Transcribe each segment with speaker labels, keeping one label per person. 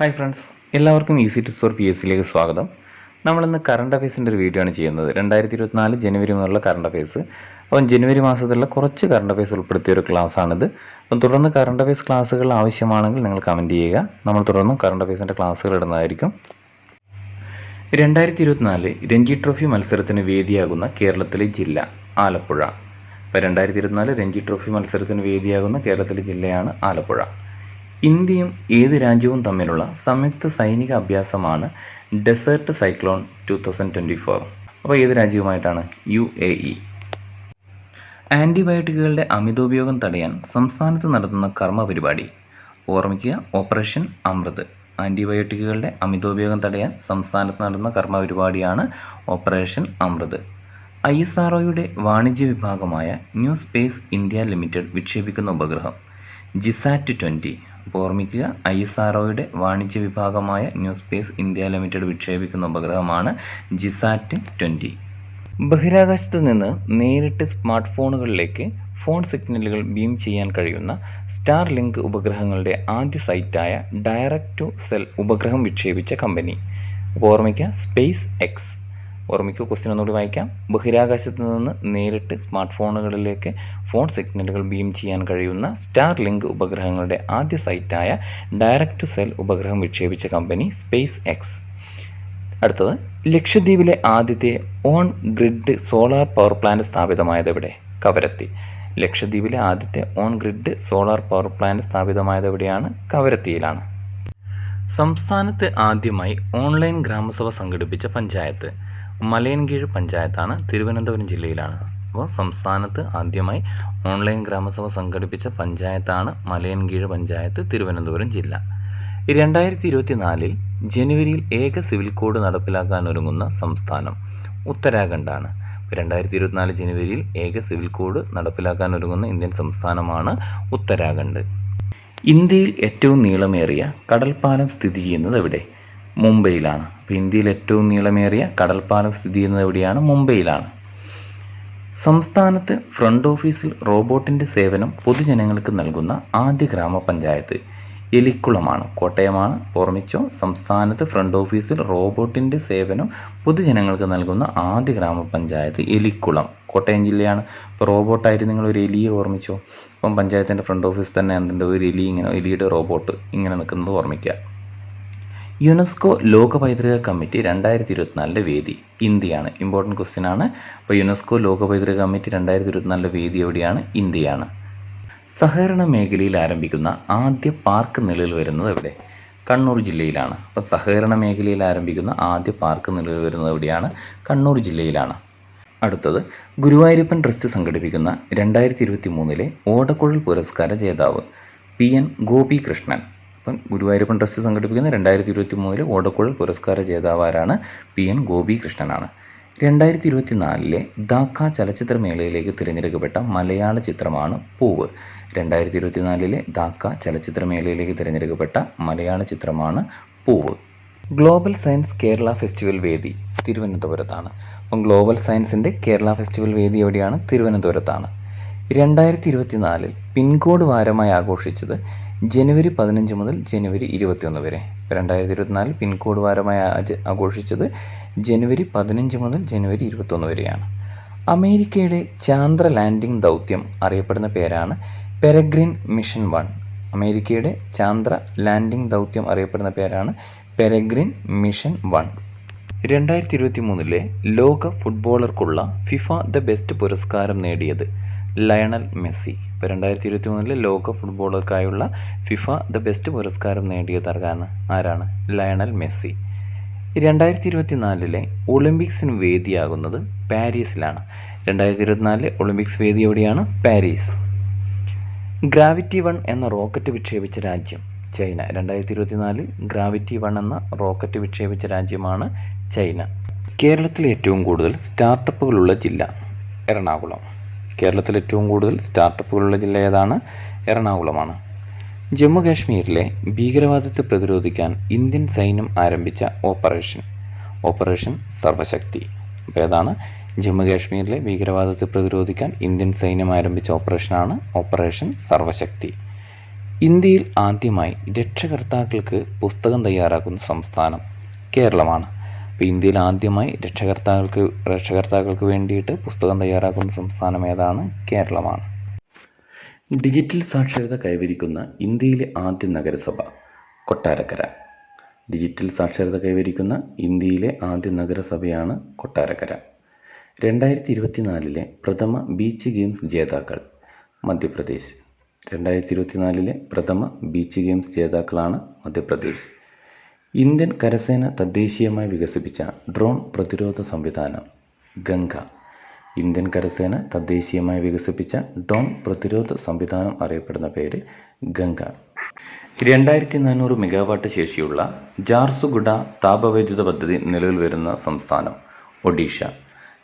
Speaker 1: Hi friends എല്ലാവർക്കും easy tips for P S സിയിലേക്ക് സ്വാഗതം. നമ്മളിന്ന് കറണ്ട് അഫയേഴ്സിന്റെ ഒരു വീഡിയോ ആണ് ചെയ്യുന്നത്. രണ്ടായിരത്തി ഇരുപത്തിനാല് ജനുവരി മുതലുള്ള കറണ്ട് അഫയേഴ്സ് അപ്പം ജനുവരി മാസത്തിലുള്ള കുറച്ച് കറണ്ട് അഫയേഴ്സ് ഉൾപ്പെടുത്തിയ ഒരു ക്ലാസ്സാണിത് അപ്പം തുടർന്ന് കറണ്ട് അഫയേഴ്സ് ക്ലാസ്സുകൾ ആവശ്യമാണെങ്കിൽ നിങ്ങൾ കമന്റ് ചെയ്യുക. നമ്മൾ തുടർന്നും കറണ്ട് അഫയേഴ്സിന്റെ ക്ലാസ്സുകൾ ഇടുന്നതായിരിക്കും. രണ്ടായിരത്തി ഇരുപത്തിനാല് രഞ്ജി ട്രോഫി മത്സരത്തിന് വേദിയാകുന്ന കേരളത്തിലെ ജില്ല ആലപ്പുഴ. ഇപ്പോൾ രണ്ടായിരത്തി ഇരുപത്തിനാല് രഞ്ജി ട്രോഫി മത്സരത്തിന് വേദിയാകുന്ന കേരളത്തിലെ ജില്ലയാണ് ആലപ്പുഴ. ഇന്ത്യയും ഏത് രാജ്യവും തമ്മിലുള്ള സംയുക്ത സൈനിക അഭ്യാസമാണ് desert cyclone two thousand twenty four അപ്പോൾ ഏത് രാജ്യവുമായിട്ടാണ് യു എ ഇ? ആന്റിബയോട്ടിക്കുകളുടെ അമിതോപയോഗം തടയാൻ സംസ്ഥാനത്ത് നടത്തുന്ന കർമ്മ പരിപാടി ഓർമ്മിക്കുക ഓപ്പറേഷൻ അമൃത്. ആന്റിബയോട്ടിക്കുകളുടെ അമിതോപയോഗം തടയാൻ സംസ്ഥാനത്ത് നടന്ന കർമ്മ പരിപാടിയാണ് operation Amrit. I S R ഒയുടെ വാണിജ്യ വിഭാഗമായ ന്യൂ സ്പേസ് ഇന്ത്യ ലിമിറ്റഡ് വിക്ഷേപിക്കുന്ന ഉപഗ്രഹം. ജിസാറ്റ് ട്വന്റി അപ്പോൾ ഓർമ്മിക്കുക ഐ എസ് ആർ വാണിജ്യ വിഭാഗമായ ന്യൂസ്പേസ് ഇന്ത്യ ലിമിറ്റഡ് വിക്ഷേപിക്കുന്ന ഉപഗ്രഹമാണ് ജിസാറ്റ് ട്വന്റി ബഹിരാകാശത്ത് നിന്ന് നേരിട്ട് സ്മാർട്ട് ഫോണുകളിലേക്ക് ഫോൺ സിഗ്നലുകൾ ബീം ചെയ്യാൻ കഴിയുന്ന സ്റ്റാർ ലിങ്ക് ഉപഗ്രഹങ്ങളുടെ ആദ്യ സൈറ്റായ ഡയറക്റ്റ് ടു സെൽ ഉപഗ്രഹം വിക്ഷേപിച്ച കമ്പനി. ഓർമ്മിക്കുക സ്പേസ് എക്സ്. ഓർമ്മിക്കുക ക്വസ്റ്റ്യൻ ഒന്നുകൂടി വായിക്കാം. ബഹിരാകാശത്ത് നിന്ന് നേരിട്ട് സ്മാർട്ട് ഫോണുകളിലേക്ക് ഫോൺ സിഗ്നലുകൾ ബീം ചെയ്യാൻ കഴിയുന്ന സ്റ്റാർ ലിങ്ക് ഉപഗ്രഹങ്ങളുടെ ആദ്യ സൈറ്റായ ഡയറക്റ്റ് സെൽ ഉപഗ്രഹം വിക്ഷേപിച്ച കമ്പനി സ്പേസ് എക്സ്. അടുത്തത് ലക്ഷദ്വീപിലെ ആദ്യത്തെ on grid solar power plant സ്ഥാപിതമായത് എവിടെ? കവരത്തി. ലക്ഷദ്വീപിലെ ആദ്യത്തെ on grid solar power plant സ്ഥാപിതമായത് എവിടെയാണ്? കവരത്തിയിലാണ്. സംസ്ഥാനത്ത് ആദ്യമായി ഓൺലൈൻ ഗ്രാമസഭ സംഘടിപ്പിച്ച പഞ്ചായത്ത്. മലയൻകീഴ് പഞ്ചായത്താണ് തിരുവനന്തപുരം ജില്ലയിലാണ്. അപ്പോൾ സംസ്ഥാനത്ത് ആദ്യമായി ഓൺലൈൻ ഗ്രാമസഭ സംഘടിപ്പിച്ച പഞ്ചായത്താണ് മലയൻകീഴ് പഞ്ചായത്ത് തിരുവനന്തപുരം ജില്ല. രണ്ടായിരത്തി ഇരുപത്തിനാലിൽ ജനുവരിയിൽ ഏക സിവിൽ കോഡ് നടപ്പിലാക്കാൻ ഒരുങ്ങുന്ന സംസ്ഥാനം ഉത്തരാഖണ്ഡാണ്. രണ്ടായിരത്തി ഇരുപത്തിനാല് ജനുവരിയിൽ ഏക സിവിൽ കോഡ് നടപ്പിലാക്കാൻ ഒരുങ്ങുന്ന ഇന്ത്യൻ സംസ്ഥാനമാണ് ഉത്തരാഖണ്ഡ്. ഇന്ത്യയിൽ ഏറ്റവും നീളമേറിയ കടൽപ്പാലം സ്ഥിതി ചെയ്യുന്നത് എവിടെ? മുംബൈയിലാണ്. അപ്പോൾ ഇന്ത്യയിൽ ഏറ്റവും നീളമേറിയ കടൽപ്പാലം സ്ഥിതി ചെയ്യുന്നത് എവിടെയാണ്? മുംബൈയിലാണ്. സംസ്ഥാനത്ത് ഫ്രണ്ട് ഓഫീസിൽ റോബോട്ടിന്റെ സേവനം പൊതുജനങ്ങൾക്ക് നൽകുന്ന ആദ്യ ഗ്രാമപഞ്ചായത്ത് എലിക്കുളമാണ്. കോട്ടയമാണ്. ഓർമ്മിച്ചോ? സംസ്ഥാനത്ത് ഫ്രണ്ട് ഓഫീസിൽ റോബോട്ടിന്റെ സേവനം പൊതുജനങ്ങൾക്ക് നൽകുന്ന ആദ്യ ഗ്രാമപഞ്ചായത്ത് എലിക്കുളം. കോട്ടയം ജില്ലയാണ്. ഇപ്പോൾ റോബോട്ടായിട്ട് നിങ്ങൾ ഒരു എലിയെ ഓർമ്മിച്ചോ? അപ്പം പഞ്ചായത്തിന്റെ ഫ്രണ്ട് ഓഫീസ് തന്നെ എന്തുണ്ട്? ഒരു എലി ഇങ്ങനെ എലിയുടെ റോബോട്ട് ഇങ്ങനെ നിൽക്കുന്നത് ഓർമ്മിക്കുക. യുനെസ്കോ ലോക പൈതൃക കമ്മിറ്റി രണ്ടായിരത്തി ഇരുപത്തിനാലിന്റെ വേദി ഇന്ത്യയാണ്. ഇമ്പോർട്ടന്റ് ക്വസ്റ്റ്യൻ ആണ്. അപ്പോൾ യുനെസ്കോ ലോക പൈതൃക കമ്മിറ്റി രണ്ടായിരത്തി ഇരുപത്തിനാലിന്റെ വേദി എവിടെയാണ്? ഇന്ത്യയാണ്. സഹകരണ മേഖലയിൽ ആരംഭിക്കുന്ന ആദ്യ പാർക്ക് നിലയിൽ വരുന്നത് എവിടെ? കണ്ണൂർ ജില്ലയിലാണ്. അപ്പോൾ സഹകരണ മേഖലയിൽ ആരംഭിക്കുന്ന ആദ്യ പാർക്ക് നിലവിൽ വരുന്നത് എവിടെയാണ്? കണ്ണൂർ ജില്ലയിലാണ്. അടുത്തത് ഗുരുവായൂരപ്പൻ ട്രസ്റ്റ് സംഘടിപ്പിക്കുന്ന രണ്ടായിരത്തി ഇരുപത്തി മൂന്നിലെ ഓടക്കുഴൽ പുരസ്കാര ജേതാവ് പി എൻ ഗോപി കൃഷ്ണൻ അപ്പം ഗുരുവായൂരപ്പൻ ട്രസ്റ്റ് സംഘടിപ്പിക്കുന്ന രണ്ടായിരത്തി ഇരുപത്തി മൂന്നിലെ ഓടക്കുഴൽ പുരസ്കാര ജേതാവാരാണ് പി എൻ ഗോപികൃഷ്ണനാണ്. രണ്ടായിരത്തി ഇരുപത്തി നാലിലെ ദാക്ക ചലച്ചിത്രമേളയിലേക്ക് തിരഞ്ഞെടുക്കപ്പെട്ട മലയാള ചിത്രമാണ് പൂവ്. രണ്ടായിരത്തി ഇരുപത്തി നാലിലെ ദാക്ക ചലച്ചിത്രമേളയിലേക്ക് തിരഞ്ഞെടുക്കപ്പെട്ട മലയാള ചിത്രമാണ് പൂവ്. ഗ്ലോബൽ സയൻസ് കേരള ഫെസ്റ്റിവൽ വേദി തിരുവനന്തപുരത്താണ്. അപ്പം ഗ്ലോബൽ സയൻസിന്റെ കേരള ഫെസ്റ്റിവൽ വേദി എവിടെയാണ്? തിരുവനന്തപുരത്താണ്. രണ്ടായിരത്തി ഇരുപത്തിനാലിൽ പിൻകോഡ് വാരമായി ആഘോഷിച്ചത് ജനുവരി പതിനഞ്ച് മുതൽ ജനുവരി ഇരുപത്തിയൊന്ന് വരെ. രണ്ടായിരത്തി ഇരുപത്തിനാലിൽ പിൻകോഡ് വാരമായി ആഘോഷിച്ചത് ജനുവരി പതിനഞ്ച് മുതൽ ജനുവരി ഇരുപത്തൊന്ന് വരെയാണ്. അമേരിക്കയുടെ ചാന്ദ്ര ലാൻഡിംഗ് ദൗത്യം അറിയപ്പെടുന്ന പേരാണ് പെരഗ്രിൻ മിഷൻ വൺ. അമേരിക്കയുടെ ചാന്ദ്ര ലാൻഡിംഗ് ദൗത്യം അറിയപ്പെടുന്ന പേരാണ് പെരഗ്രിൻ മിഷൻ വൺ. രണ്ടായിരത്തി ഇരുപത്തി മൂന്നിലെ ലോക ഫുട്ബോളർക്കുള്ള ഫിഫ ദ ബെസ്റ്റ് പുരസ്കാരം നേടിയത് ലയണൽ മെസ്സി. ഇപ്പോൾ രണ്ടായിരത്തി ഇരുപത്തി മൂന്നിലെ ലോക ഫുട്ബോളർക്കായുള്ള ഫിഫ ദ ബെസ്റ്റ് പുരസ്കാരം നേടിയ ആരാണ് ആരാണ്? Lionel Messi. രണ്ടായിരത്തി ഇരുപത്തി നാലിലെ ഒളിമ്പിക്സിന് വേദിയാകുന്നത് പാരീസിലാണ്. രണ്ടായിരത്തി ഇരുപത്തിനാലിലെ ഒളിമ്പിക്സ് വേദി എവിടെയാണ്? പാരീസ്. ഗ്രാവിറ്റി വൺ എന്ന റോക്കറ്റ് വിക്ഷേപിച്ച രാജ്യം ചൈന. രണ്ടായിരത്തി ഇരുപത്തിനാലിൽ ഗ്രാവിറ്റി വൺ എന്ന റോക്കറ്റ് വിക്ഷേപിച്ച രാജ്യമാണ് ചൈന. കേരളത്തിൽ ഏറ്റവും കൂടുതൽ സ്റ്റാർട്ടപ്പുകളുള്ള ജില്ല എറണാകുളം. കേരളത്തിൽ ഏറ്റവും കൂടുതൽ സ്റ്റാർട്ടപ്പുകളുള്ള ജില്ല ഏതാണ്? എറണാകുളമാണ്. ജമ്മു കാശ്മീരിലെ ഭീകരവാദത്തെ പ്രതിരോധിക്കാൻ ഇന്ത്യൻ സൈന്യം ആരംഭിച്ച ഓപ്പറേഷൻ. ഓപ്പറേഷൻ സർവശക്തി. അപ്പോൾ ഏതാണ്? ജമ്മു കാശ്മീരിലെ ഭീകരവാദത്തെ പ്രതിരോധിക്കാൻ ഇന്ത്യൻ സൈന്യം ആരംഭിച്ച ഓപ്പറേഷനാണ് ഓപ്പറേഷൻ സർവശക്തി. ഇന്ത്യയിൽ ആദ്യമായി രക്ഷകർത്താക്കൾക്ക് പുസ്തകം തയ്യാറാക്കുന്ന സംസ്ഥാനം കേരളമാണ്. അപ്പോൾ ഇന്ത്യയിൽ ആദ്യമായി രക്ഷകർത്താക്കൾക്ക് രക്ഷകർത്താക്കൾക്ക് വേണ്ടിയിട്ട് പുസ്തകം തയ്യാറാക്കുന്ന സംസ്ഥാനം ഏതാണ്? കേരളമാണ്. ഡിജിറ്റൽ സാക്ഷരത കൈവരിക്കുന്ന ഇന്ത്യയിലെ ആദ്യ നഗരസഭ കൊട്ടാരക്കര. ഡിജിറ്റൽ സാക്ഷരത കൈവരിക്കുന്ന ഇന്ത്യയിലെ ആദ്യ നഗരസഭയാണ് കൊട്ടാരക്കര. രണ്ടായിരത്തി ഇരുപത്തിനാലിലെ പ്രഥമ ബീച്ച് ഗെയിംസ് ജേതാക്കൾ മധ്യപ്രദേശ്. രണ്ടായിരത്തി ഇരുപത്തിനാലിലെ പ്രഥമ ബീച്ച് ഗെയിംസ് ജേതാക്കളാണ് മധ്യപ്രദേശ്. ഇന്ത്യൻ കരസേന തദ്ദേശീയമായി വികസിപ്പിച്ച ഡ്രോൺ പ്രതിരോധ സംവിധാനം ഗംഗ. ഇന്ത്യൻ കരസേന തദ്ദേശീയമായി വികസിപ്പിച്ച ഡ്രോൺ പ്രതിരോധ സംവിധാനം അറിയപ്പെടുന്ന പേര് ഗംഗ. രണ്ടായിരത്തി നാനൂറ് മെഗാവാട്ട് ശേഷിയുള്ള ജാർസുഗുഡ താപവൈദ്യുത പദ്ധതി നിലവിൽ വരുന്ന സംസ്ഥാനം ഒഡീഷ.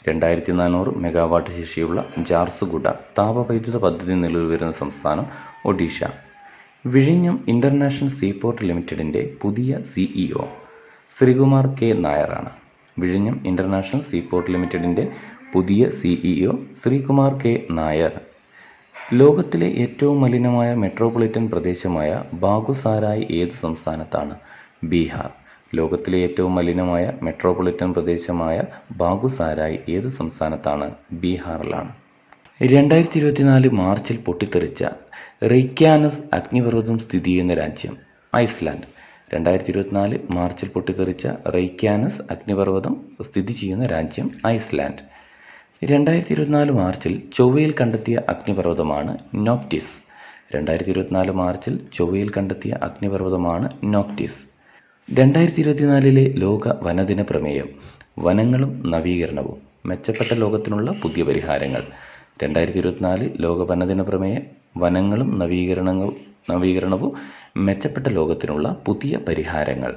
Speaker 1: രണ്ടായിരത്തി നാനൂറ് മെഗാവാട്ട് ശേഷിയുള്ള ജാർസുഗുഡ താപവൈദ്യുത പദ്ധതി നിലവിൽ വരുന്ന സംസ്ഥാനം ഒഡീഷ. വിഴിഞ്ഞം ഇന്റർനാഷണൽ സീപോർട്ട് ലിമിറ്റഡിന്റെ പുതിയ സിഇഒ ശ്രീകുമാർ കെ നായറാണ് വിഴിഞ്ഞം ഇന്റർനാഷണൽ സീപോർട്ട് ലിമിറ്റഡിന്റെ പുതിയ സിഇഒ ശ്രീകുമാർ കെ നായർ. ലോകത്തിലെ ഏറ്റവും മലിനമായ മെട്രോപൊളിറ്റൻ പ്രദേശമായ ബാഗുസാരായ് ഏത് സംസ്ഥാനത്താണ്? ബീഹാർ. ലോകത്തിലെ ഏറ്റവും മലിനമായ മെട്രോപൊളിറ്റൻ പ്രദേശമായ ബാഗുസാരായ് ഏത് സംസ്ഥാനത്താണ്? ബീഹാറിലാണ്. രണ്ടായിരത്തി ഇരുപത്തിനാല് മാർച്ചിൽ പൊട്ടിത്തെറിച്ച റെയ്ക്യാനസ് അഗ്നിപർവതം സ്ഥിതി ചെയ്യുന്ന രാജ്യം ഐസ്ലാൻഡ്. രണ്ടായിരത്തി ഇരുപത്തിനാല് മാർച്ചിൽ പൊട്ടിത്തെറിച്ച റെയ്ക്യാനസ് അഗ്നിപർവതം സ്ഥിതി ചെയ്യുന്ന രാജ്യം ഐസ്ലാൻഡ്. രണ്ടായിരത്തി ഇരുപത്തിനാല് മാർച്ചിൽ ചൊവ്വയിൽ കണ്ടെത്തിയ അഗ്നിപർവതമാണ് നോക്റ്റിസ് രണ്ടായിരത്തി ഇരുപത്തിനാല് മാർച്ചിൽ ചൊവ്വയിൽ കണ്ടെത്തിയ അഗ്നിപർവതമാണ് നോക്റ്റിസ് രണ്ടായിരത്തി ഇരുപത്തിനാലിലെ ലോക വനദിന പ്രമേയം വനങ്ങളും നവീകരണവും മെച്ചപ്പെട്ട ലോകത്തിനുള്ള പുതിയ പരിഹാരങ്ങൾ രണ്ടായിരത്തി ഇരുപത്തിനാല് ലോക വനദിന പ്രമേയം വനങ്ങളും നവീകരണങ്ങളും നവീകരണവും മെച്ചപ്പെട്ട ലോകത്തിനുള്ള പുതിയ പരിഹാരങ്ങൾ.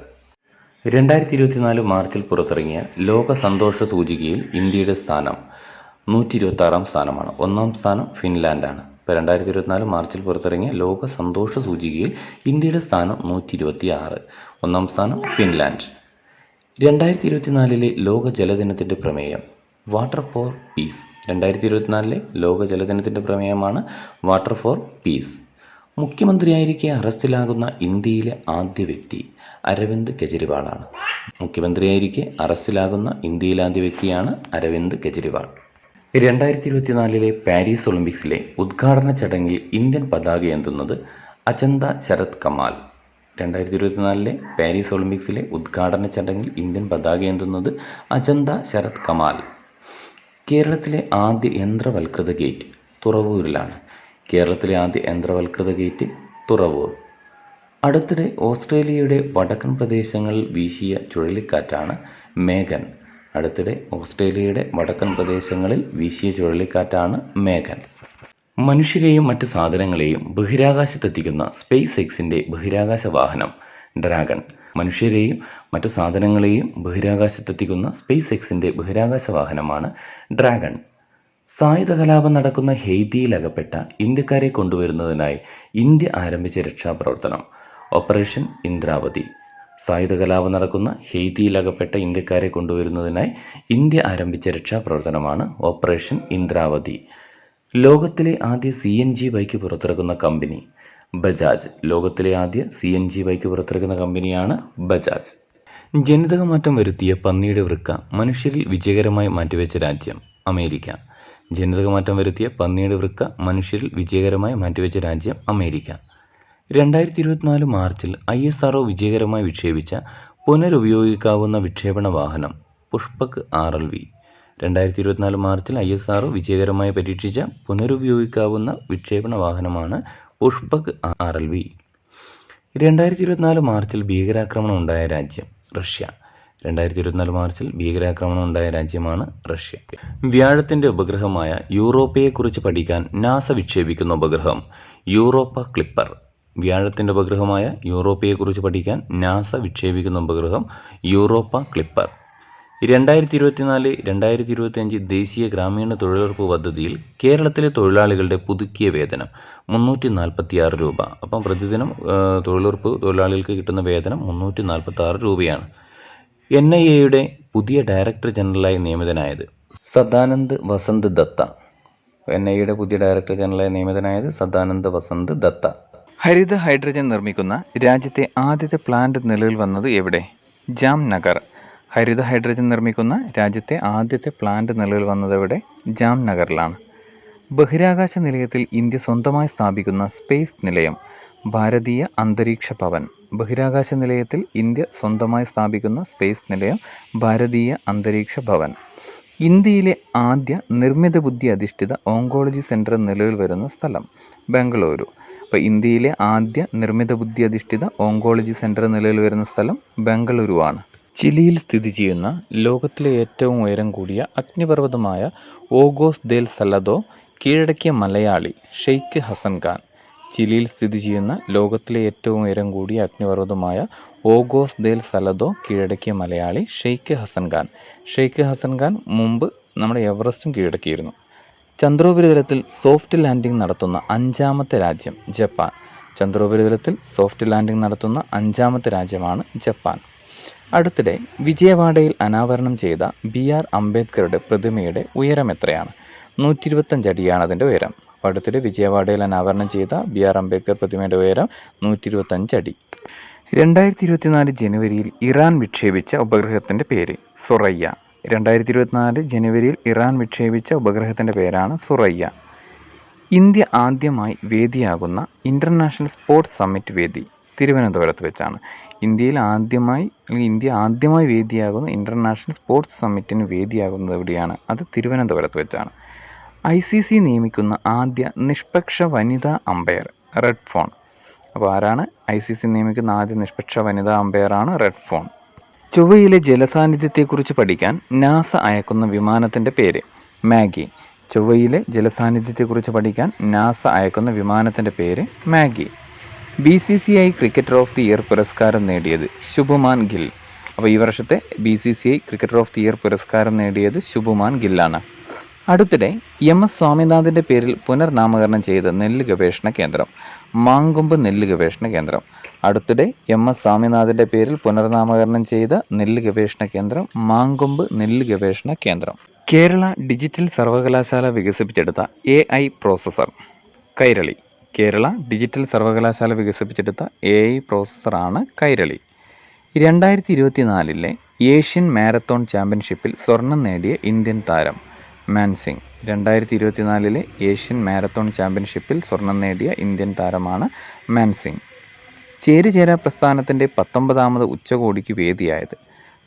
Speaker 1: രണ്ടായിരത്തി ഇരുപത്തിനാല് മാർച്ചിൽ പുറത്തിറങ്ങിയ ലോക സന്തോഷ സൂചികയിൽ ഇന്ത്യയുടെ സ്ഥാനം നൂറ്റി ഇരുപത്തി സ്ഥാനമാണ്. ഒന്നാം സ്ഥാനം ഫിൻലാൻഡാണ്. ഇപ്പോൾ രണ്ടായിരത്തി ഇരുപത്തിനാല് മാർച്ചിൽ പുറത്തിറങ്ങിയ ലോക സന്തോഷ സൂചികയിൽ ഇന്ത്യയുടെ സ്ഥാനം നൂറ്റി ഇരുപത്തി ആറ് ഒന്നാം സ്ഥാനം ഫിൻലാൻഡ്. രണ്ടായിരത്തി ഇരുപത്തിനാലിലെ ലോക ജലദിനത്തിന്റെ പ്രമേയം വാട്ടർ ഫോർ പീസ് രണ്ടായിരത്തി ഇരുപത്തിനാലിലെ ലോക ജലദിനത്തിന്റെ പ്രമേയമാണ് വാട്ടർ ഫോർ പീസ് മുഖ്യമന്ത്രിയായിരിക്കെ അറസ്റ്റിലാകുന്ന ഇന്ത്യയിലെ ആദ്യ വ്യക്തി അരവിന്ദ് കെജ്രിവാളാണ്. മുഖ്യമന്ത്രിയായിരിക്കെ അറസ്റ്റിലാകുന്ന ഇന്ത്യയിലെ ആദ്യ വ്യക്തിയാണ് അരവിന്ദ് കെജ്രിവാൾ. രണ്ടായിരത്തി ഇരുപത്തിനാലിലെ പാരീസ് ഒളിമ്പിക്സിലെ ഉദ്ഘാടന ചടങ്ങിൽ ഇന്ത്യൻ പതാക എന്തുന്നത് അചന്ത ശരത് കമാൽ. രണ്ടായിരത്തി ഇരുപത്തിനാലിലെ പാരീസ് ഒളിമ്പിക്സിലെ ഉദ്ഘാടന ചടങ്ങിൽ ഇന്ത്യൻ പതാക എന്തുന്നത് അചന്ത ശരത് കമാൽ. കേരളത്തിലെ ആദ്യ യന്ത്രവൽകൃത ഗേറ്റ് തുറവൂരിലാണ്. കേരളത്തിലെ ആദ്യ യന്ത്രവൽകൃത ഗേറ്റ് തുറവൂർ. അടുത്തിടെ ഓസ്ട്രേലിയയുടെ വടക്കൻ പ്രദേശങ്ങളിൽ വീശിയ ചുഴലിക്കാറ്റാണ് മേഘൻ. അടുത്തിടെ ഓസ്ട്രേലിയയുടെ വടക്കൻ പ്രദേശങ്ങളിൽ വീശിയ ചുഴലിക്കാറ്റാണ് മേഘൻ. മനുഷ്യരെയും മറ്റ് സാധനങ്ങളെയും ബഹിരാകാശത്തെത്തിക്കുന്ന സ്പേസ് എക്സിന്റെ ബഹിരാകാശ വാഹനം ഡ്രാഗൺ. മനുഷ്യരെയും മറ്റു സാധനങ്ങളെയും ബഹിരാകാശത്തെത്തിക്കുന്ന സ്പേസ് എക്സിന്റെ ബഹിരാകാശ വാഹനമാണ് ഡ്രാഗൺ. സായുധ കലാപം നടക്കുന്ന ഹെയ്തിയിലകപ്പെട്ട ഇന്ത്യക്കാരെ കൊണ്ടുവരുന്നതിനായി ഇന്ത്യ ആരംഭിച്ച രക്ഷാപ്രവർത്തനം. ഓപ്പറേഷൻ ഇന്ദ്രാവതി. സായുധ കലാപം നടക്കുന്ന ഹെയ്തിയിലകപ്പെട്ട ഇന്ത്യക്കാരെ കൊണ്ടുവരുന്നതിനായി ഇന്ത്യ ആരംഭിച്ച രക്ഷാപ്രവർത്തനമാണ് ഓപ്പറേഷൻ ഇന്ദ്രാവതി. ലോകത്തിലെ ആദ്യ സി എൻ ജി ബൈക്ക് പുറത്തിറക്കുന്ന കമ്പനി. ബജാജ്. ലോകത്തിലെ ആദ്യ സി എൻ ജി ബൈക്ക് പുറത്തിറക്കുന്ന കമ്പനിയാണ് ബജാജ്. ജനിതക മാറ്റം വരുത്തിയ പന്നിയുടെ വൃക്ക മനുഷ്യരിൽ വിജയകരമായി മാറ്റിവെച്ച രാജ്യം അമേരിക്ക. ജനിതക മാറ്റം വരുത്തിയ പന്നിയുടെ വൃക്ക മനുഷ്യരിൽ വിജയകരമായി മാറ്റിവെച്ച രാജ്യം അമേരിക്ക. രണ്ടായിരത്തി ഇരുപത്തിനാല് മാർച്ചിൽ ഐ എസ് ആർ വിജയകരമായി വിക്ഷേപിച്ച പുനരുപയോഗിക്കാവുന്ന വിക്ഷേപണ വാഹനം പുഷ്പക് ആർ എൽ വി. രണ്ടായിരത്തി ഇരുപത്തിനാല് മാർച്ചിൽ ഐ എസ് ആർ വിജയകരമായി പരീക്ഷിച്ച പുനരുപയോഗിക്കാവുന്ന വിക്ഷേപണ വാഹനമാണ് പുഷ്പക് ആർ എൽ വി. രണ്ടായിരത്തി ഇരുപത്തിനാല് മാർച്ചിൽ ഭീകരാക്രമണം ഉണ്ടായ രാജ്യം റഷ്യ. രണ്ടായിരത്തി ഇരുപത്തിനാല് മാർച്ചിൽ ഭീകരാക്രമണം ഉണ്ടായ രാജ്യമാണ് റഷ്യ. വ്യാഴത്തിന്റെ ഉപഗ്രഹമായ യൂറോപ്പയെക്കുറിച്ച് പഠിക്കാൻ നാസ വിക്ഷേപിക്കുന്ന ഉപഗ്രഹം യൂറോപ്പ ക്ലിപ്പർ. വ്യാഴത്തിന്റെ ഉപഗ്രഹമായ യൂറോപ്പയെക്കുറിച്ച് പഠിക്കാൻ നാസ വിക്ഷേപിക്കുന്ന ഉപഗ്രഹം യൂറോപ്പ ക്ലിപ്പർ. രണ്ടായിരത്തി ഇരുപത്തിനാല് രണ്ടായിരത്തി ഇരുപത്തിയഞ്ച് ദേശീയ ഗ്രാമീണ തൊഴിലുറപ്പ് പദ്ധതിയിൽ കേരളത്തിലെ തൊഴിലാളികളുടെ പുതുക്കിയ വേതനം മുന്നൂറ്റി നാൽപ്പത്തി ആറ് രൂപ. അപ്പം പ്രതിദിനം തൊഴിലുറപ്പ് തൊഴിലാളികൾക്ക് കിട്ടുന്ന വേതനം മുന്നൂറ്റി നാൽപ്പത്തി ആറ് രൂപയാണ്. എൻ ഐ എയുടെ പുതിയ ഡയറക്ടർ ജനറലായി നിയമിതനായത് സദാനന്ദ് വസന്ത് ദത്ത. എൻ ഐ എയുടെ പുതിയ ഡയറക്ടർ ജനറലായി നിയമിതനായത് സദാനന്ദ് വസന്ത് ദത്ത. ഹരിത ഹൈഡ്രജൻ നിർമ്മിക്കുന്ന രാജ്യത്തെ ആദ്യത്തെ പ്ലാന്റ് നിലവിൽ വന്നത് എവിടെ? ജാംനഗർ. ഹരിത ഹൈഡ്രജൻ നിർമ്മിക്കുന്ന രാജ്യത്തെ ആദ്യത്തെ പ്ലാന്റ് നിലവിൽ വന്നത് എവിടെ? ജാംനഗറിലാണ് ബഹിരാകാശ നിലയത്തിൽ ഇന്ത്യ സ്വന്തമായി സ്ഥാപിക്കുന്ന സ്പേസ് നിലയം ഭാരതീയ അന്തരീക്ഷ ഭവൻ. ബഹിരാകാശ നിലയത്തിൽ ഇന്ത്യ സ്വന്തമായി സ്ഥാപിക്കുന്ന സ്പേസ് നിലയം ഭാരതീയ അന്തരീക്ഷ ഭവൻ. ഇന്ത്യയിലെ ആദ്യ നിർമ്മിത ബുദ്ധി അധിഷ്ഠിത ഓങ്കോളജി സെന്റർ നിലവിൽ വരുന്ന സ്ഥലം ബംഗളൂരു. അപ്പോൾ ഇന്ത്യയിലെ ആദ്യ നിർമ്മിത ബുദ്ധി അധിഷ്ഠിത ഓങ്കോളജി സെന്റർ നിലവിൽ വരുന്ന സ്ഥലം ബംഗളൂരുവാണ്. ചിലിയിൽ സ്ഥിതി ചെയ്യുന്ന ലോകത്തിലെ ഏറ്റവും ഉയരം കൂടിയ അഗ്നിപർവതമായ ഓഗോസ് ദേൽ സലദോ കീഴടക്കിയ മലയാളി ഷെയ്ഖ് ഹസൻ ഖാൻ. ചിലിയിൽ സ്ഥിതി ചെയ്യുന്ന ലോകത്തിലെ ഏറ്റവും ഉയരം കൂടിയ അഗ്നിപർവതമായ ഓഗോസ് ദേൽ സലദോ കീഴടക്കിയ മലയാളി ഷെയ്ഖ് ഹസൻ ഖാൻ. ഷെയ്ഖ് ഹസൻ ഖാൻ മുമ്പ് നമ്മുടെ എവറസ്റ്റും കീഴടക്കിയിരുന്നു. ചന്ദ്രോപരിതലത്തിൽ സോഫ്റ്റ് ലാൻഡിംഗ് നടത്തുന്ന അഞ്ചാമത്തെ രാജ്യം ജപ്പാൻ. ചന്ദ്രോപരിതലത്തിൽ സോഫ്റ്റ് ലാൻഡിംഗ് നടത്തുന്ന അഞ്ചാമത്തെ രാജ്യമാണ് ജപ്പാൻ. അടുത്തിടെ വിജയവാഡയിൽ അനാവരണം ചെയ്ത ബി ആർ അംബേദ്കറുടെ പ്രതിമയുടെ ഉയരം എത്രയാണ്? നൂറ്റി ഇരുപത്തഞ്ച് അടിയാണ് അതിന്റെ ഉയരം. അപ്പോൾ അടുത്തിടെ വിജയവാഡയിൽ അനാവരണം ചെയ്ത ബി ആർ അംബേദ്കർ പ്രതിമയുടെ ഉയരം നൂറ്റി അടി രണ്ടായിരത്തി ഇരുപത്തിനാല് ജനുവരിയിൽ ഇറാൻ വിക്ഷേപിച്ച ഉപഗ്രഹത്തിന്റെ പേര് സുറയ്യ. രണ്ടായിരത്തി ഇരുപത്തിനാല് ജനുവരിയിൽ ഇറാൻ വിക്ഷേപിച്ച ഉപഗ്രഹത്തിന്റെ പേരാണ് സുറയ്യ. ഇന്ത്യ ആദ്യമായി വേദിയാകുന്ന ഇന്റർനാഷണൽ സ്പോർട്സ് സമ്മിറ്റ് വേദി തിരുവനന്തപുരത്ത് വെച്ചാണ്. ഇന്ത്യയിൽ ആദ്യമായി അല്ലെങ്കിൽ ഇന്ത്യ ആദ്യമായി വേദിയാകുന്ന ഇന്റർനാഷണൽ സ്പോർട്സ് സമ്മിറ്റിന് വേദിയാകുന്നത് എവിടെയാണ്? അത് തിരുവനന്തപുരത്ത് വെച്ചാണ്. ഐ സി സി നിയമിക്കുന്ന ആദ്യ നിഷ്പക്ഷ വനിതാ അമ്പയർ റെഡ് ഫോൺ അപ്പോൾ ആരാണ് ഐ സി സി നിയമിക്കുന്ന ആദ്യ നിഷ്പക്ഷ വനിതാ അമ്പയറാണ് റെഡ് ഫോൺ ചൊവ്വയിലെ ജലസാന്നിധ്യത്തെക്കുറിച്ച് പഠിക്കാൻ നാസ അയക്കുന്ന വിമാനത്തിന്റെ പേര് മാഗി. ചൊവ്വയിലെ ജലസാന്നിധ്യത്തെക്കുറിച്ച് പഠിക്കാൻ നാസ അയക്കുന്ന വിമാനത്തിന്റെ പേര് Maggie. B C C I cricketer of the year പുരസ്കാരം നേടിയത് ശുഭമാൻ ഗിൽ. അപ്പോൾ ഈ വർഷത്തെ B C C I cricketer of the year പുരസ്കാരം നേടിയത് ശുഭമാൻ ഗില്ലാണ്. അടുത്തിടെ എം എസ് സ്വാമിനാഥന്റെ പേരിൽ പുനർനാമകരണം ചെയ്ത നെല്ല് ഗവേഷണ കേന്ദ്രം മാങ്കൊമ്പ് നെല്ല് ഗവേഷണ കേന്ദ്രം. അടുത്തിടെ എം എസ് സ്വാമിനാഥന്റെ പേരിൽ പുനർനാമകരണം ചെയ്ത നെല്ല് ഗവേഷണ കേന്ദ്രം മാങ്കൊമ്പ് നെല്ല് ഗവേഷണ കേന്ദ്രം. കേരള ഡിജിറ്റൽ സർവകലാശാല വികസിപ്പിച്ചെടുത്ത A I processor Kairali. Kerala digital സർവകലാശാല വികസിപ്പിച്ചെടുത്ത എ ഐ പ്രോസസ്സറാണ് കൈരളി. രണ്ടായിരത്തി ഇരുപത്തിനാലിലെ ഏഷ്യൻ മാരത്തോൺ ചാമ്പ്യൻഷിപ്പിൽ സ്വർണം നേടിയ ഇന്ത്യൻ താരം മാൻസിംഗ് രണ്ടായിരത്തി ഇരുപത്തിനാലിലെ ഏഷ്യൻ മാരത്തോൺ ചാമ്പ്യൻഷിപ്പിൽ സ്വർണം നേടിയ ഇന്ത്യൻ താരമാണ് മാൻസിംഗ് ചേരുചേര പ്രസ്ഥാനത്തിന്റെ പത്തൊമ്പതാമത് ഉച്ചകോടിക്ക് വേദിയായത്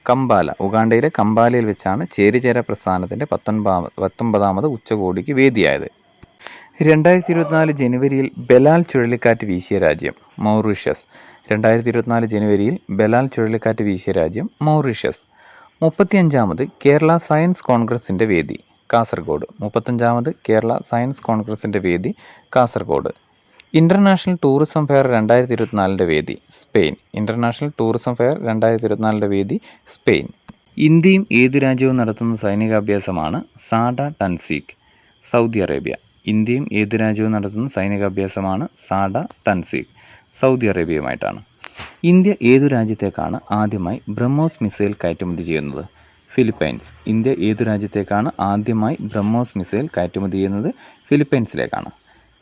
Speaker 1: കമ്പാല ഉഗാണ്ടയിലെ കമ്പാലയിൽ വെച്ചാണ് ചേരിചേര പ്രസ്ഥാനത്തിന്റെ പത്തൊൻപതാമത് പത്തൊമ്പതാമത് ഉച്ചകോടിക്ക് വേദിയായത്. രണ്ടായിരത്തി ഇരുപത്തിനാല് ജനുവരിയിൽ ബലാൽ ചുഴലിക്കാറ്റ് വീശിയ രാജ്യം മൗറീഷ്യസ്. രണ്ടായിരത്തി ഇരുപത്തിനാല് ജനുവരിയിൽ ബലാൽ ചുഴലിക്കാറ്റ് വീശിയ രാജ്യം മൗറീഷ്യസ്. മുപ്പത്തിയഞ്ചാമത് കേരള സയൻസ് കോൺഗ്രസിന്റെ വേദി കാസർഗോഡ്. മുപ്പത്തഞ്ചാമത് കേരള സയൻസ് കോൺഗ്രസിന്റെ വേദി കാസർഗോഡ്. ഇന്റർനാഷണൽ ടൂറിസം ഫെയർ രണ്ടായിരത്തി ഇരുപത്തിനാലിന്റെ വേദി സ്പെയിൻ. ഇന്റർനാഷണൽ ടൂറിസം ഫെയർ രണ്ടായിരത്തി ഇരുപത്തിനാലിന്റെ വേദി സ്പെയിൻ. ഇന്ത്യയും ഏത് രാജ്യവും നടത്തുന്ന സൈനികാഭ്യാസമാണ് സാഡ ടൻസീഖ് സൗദി അറേബ്യ. ഇന്ത്യയും ഏത് രാജ്യവും നടത്തുന്ന സൈനിക അഭ്യാസമാണ് സാഡ ടൻസീക്ക് സൗദി അറേബ്യയുമായിട്ടാണ്. ഇന്ത്യ ഏതു രാജ്യത്തേക്കാണ് ആദ്യമായി ബ്രഹ്മോസ് മിസൈൽ കയറ്റുമതി ചെയ്യുന്നത്? ഫിലിപ്പൈൻസ്. ഇന്ത്യ ഏതു രാജ്യത്തേക്കാണ് ആദ്യമായി ബ്രഹ്മോസ് മിസൈൽ കയറ്റുമതി ചെയ്യുന്നത്? ഫിലിപ്പൈൻസിലേക്കാണ്.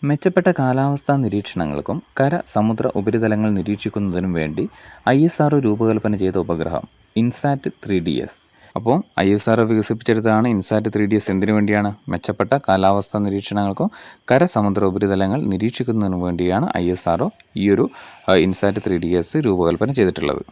Speaker 1: മെച്ചപ്പെട്ട കാലാവസ്ഥാ നിരീക്ഷണങ്ങൾക്കും കര സമുദ്ര ഉപരിതലങ്ങൾ നിരീക്ഷിക്കുന്നതിനും വേണ്ടി ഐ എസ് ആർ രൂപകൽപ്പന ചെയ്ത ഉപഗ്രഹം ഇൻസാറ്റ് ത്രീ ഡി എസ്. അപ്പോൾ ഐ എസ് ആർ വികസിപ്പിച്ചെടുത്തതാണ് ഇൻസാറ്റ് ത്രീ ഡി എസ് എന്തിനു വേണ്ടിയാണ്? മെച്ചപ്പെട്ട കാലാവസ്ഥാ നിരീക്ഷണങ്ങൾക്കും കര സമുദ്ര ഉപരിതലങ്ങൾ നിരീക്ഷിക്കുന്നതിനു വേണ്ടിയാണ് ഐ എസ് ആർ ഈ ഒരു ഇൻസാറ്റ് ത്രീ ഡി എസ് രൂപകൽപ്പന ചെയ്തിട്ടുള്ളത്.